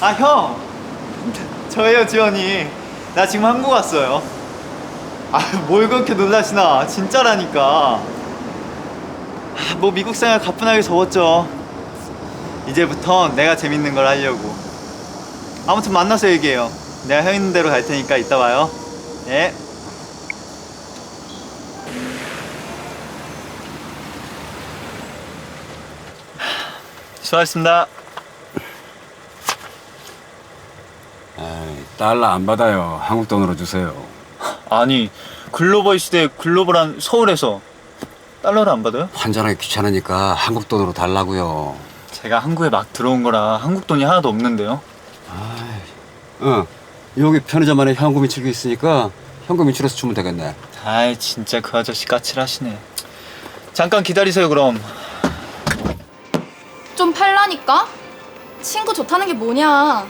아, 형! 저예요, 지원이. 나 지금 한국 왔어요. 아, 뭘 그렇게 놀라시나. 진짜라니까. 아, 뭐 미국 생활 가뿐하게 적었죠. 이제부턴 내가 재밌는 걸 하려고. 아무튼 만나서 얘기해요. 내가 형 있는 대로 갈 테니까 이따 봐요. 예. 수고하셨습니다. 에이, 달러 안 받아요. 한국 돈으로 주세요. 아니 글로벌 시대 글로벌한 서울에서 달러를 안 받아요? 환전하기 귀찮으니까 한국 돈으로 달라고요. 제가 한국에 막 들어온 거라 한국 돈이 하나도 없는데요. 어, 여기 편의점 안에 현금 인출기 있으니까 현금 인출해서 주면 되겠네. 아이 진짜 그 아저씨 까칠하시네. 잠깐 기다리세요 그럼. 좀 팔라니까? 친구 좋다는 게 뭐냐?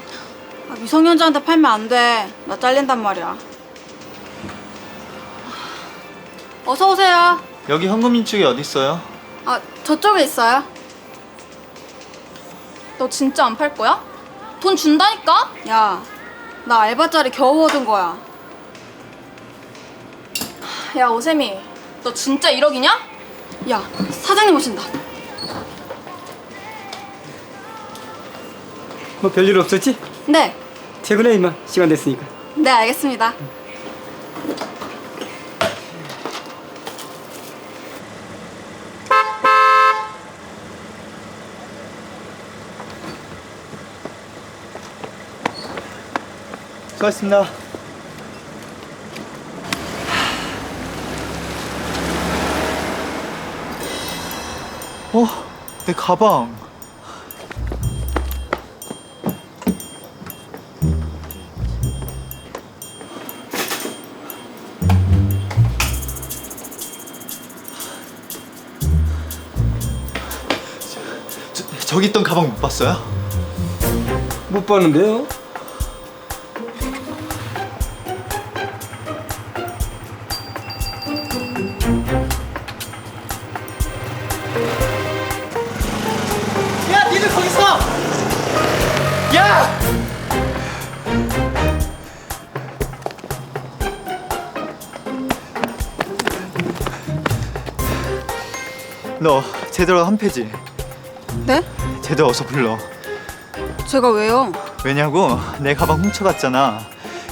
아, 미성년자한테 팔면 안 돼. 나 잘린단 말이야. 어서 오세요. 여기 현금 인출이 어디 있어요? 아, 저쪽에 있어요. 너 진짜 안 팔 거야? 돈 준다니까? 야, 나 알바짜리 겨우 얻은 거야. 야 오세미, 너 진짜 1억이냐? 야, 사장님 오신다. 뭐 별일 없었지? 네, 퇴근해 임마 시간 됐으니까 네 알겠습니다. 수고하셨습니다. 어, 내 가방. 저, 저기 있던 가방 못 봤어요? 못 봤는데요? 야, 니들 거기서! 야! 너 제대로 한 패지? 네? 제대로 어서 불러. 제가 왜요? 왜냐고? 내 가방 훔쳐갔잖아.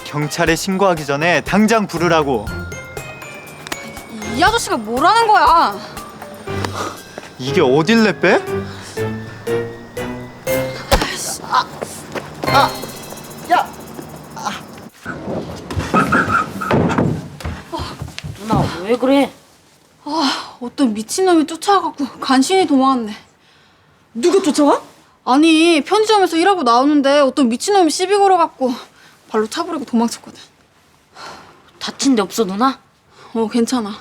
경찰에 신고하기 전에 당장 부르라고. 이 아저씨가 뭐라는 거야? 이게 어딜 빼? 누나 왜 그래? 어떤 미친놈이 쫓아와갖고 간신히 도망왔네. 누가 쫓아와? 아니, 편의점에서 일하고 나오는데 어떤 미친놈이 시비 걸어갖고 발로 차버리고 도망쳤거든. 다친 데 없어 누나? 어, 괜찮아.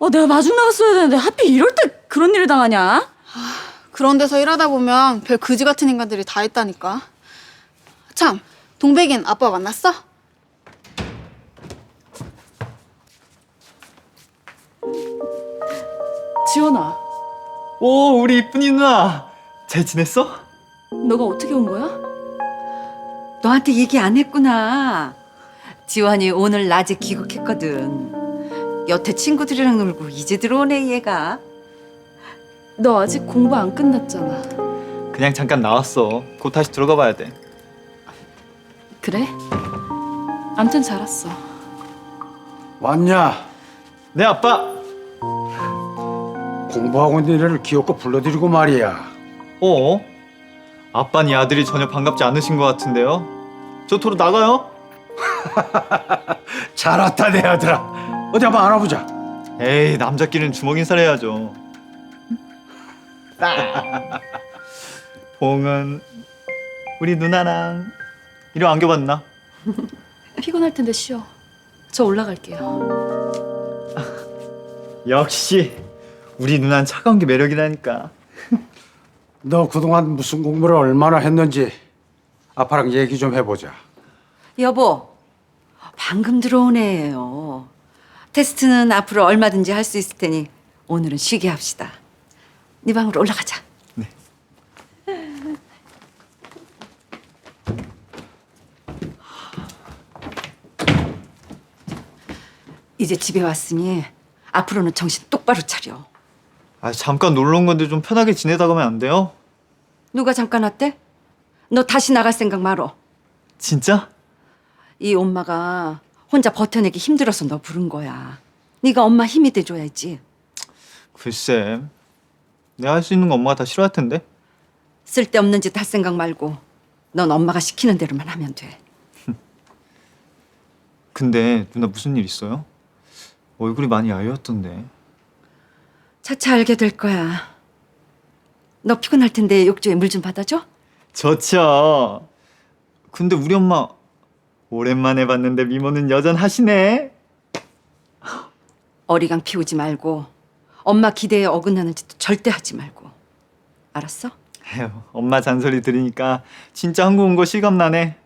어 내가 마중 나갔어야 되는데 하필 이럴 때 그런 일을 당하냐? 그런 데서 일하다 보면 별 그지 같은 인간들이 다 있다니까. 참, 동백인 아빠 만났어? 지원아 오, 우리 이쁜이 누나. 잘 지냈어? 너가 어떻게 온 거야? 너한테 얘기 안 했구나. 지환이 오늘 낮에 귀국했거든. 여태 친구들이랑 놀고 이제 들어오네 얘가. 너 아직 공부 안 끝났잖아 그냥 잠깐 나왔어. 곧 다시 들어가 봐야 돼. 그래? 암튼 잘 왔어 왔냐? 네, 아빠. 공부하고 있는 애를 귀엽고 불러드리고 말이야. 어? 아빠니 아들이 전혀 반갑지 않으신 것 같은데요? 저 도로 나가요? 잘 왔다 내 아들아. 어디 한번 안아보자. 에이 남자끼리는 주먹 인사를 해야죠. 봉은 우리 누나랑 이름 안겨봤나? 피곤할 텐데 쉬어 저 올라갈게요 역시 우리 누나는 차가운 게 매력이라니까. 너 그동안 무슨 공부를 얼마나 했는지 아빠랑 얘기 좀 해보자. 여보, 방금 들어온 애예요. 테스트는 앞으로 얼마든지 할 수 있을 테니 오늘은 쉬게 합시다. 네 방으로 올라가자. 네. 이제 집에 왔으니 앞으로는 정신 똑바로 차려. 아 잠깐 놀러 온 건데 좀 편하게 지내다 가면 안 돼요? 누가 잠깐 왔대? 너 다시 나갈 생각 말어. 진짜? 이 엄마가 혼자 버텨내기 힘들어서 너 부른 거야. 네가 엄마 힘이 돼줘야지. 글쎄 내가 할 수 있는 거 엄마가 다 싫어할 텐데 쓸데없는 짓 할 생각 말고 넌 엄마가 시키는 대로만 하면 돼. 근데 누나 무슨 일 있어요? 얼굴이 많이 야위었던데 차차 알게 될 거야. 너 피곤할 텐데 욕조에 물 좀 받아줘? 좋죠 근데 우리 엄마 오랜만에 봤는데 미모는 여전하시네 어리광 피우지 말고 엄마 기대에 어긋나는 짓도 절대 하지 말고. 알았어? 에휴, 엄마 잔소리 들으니까 진짜 한국 온 거 실감나네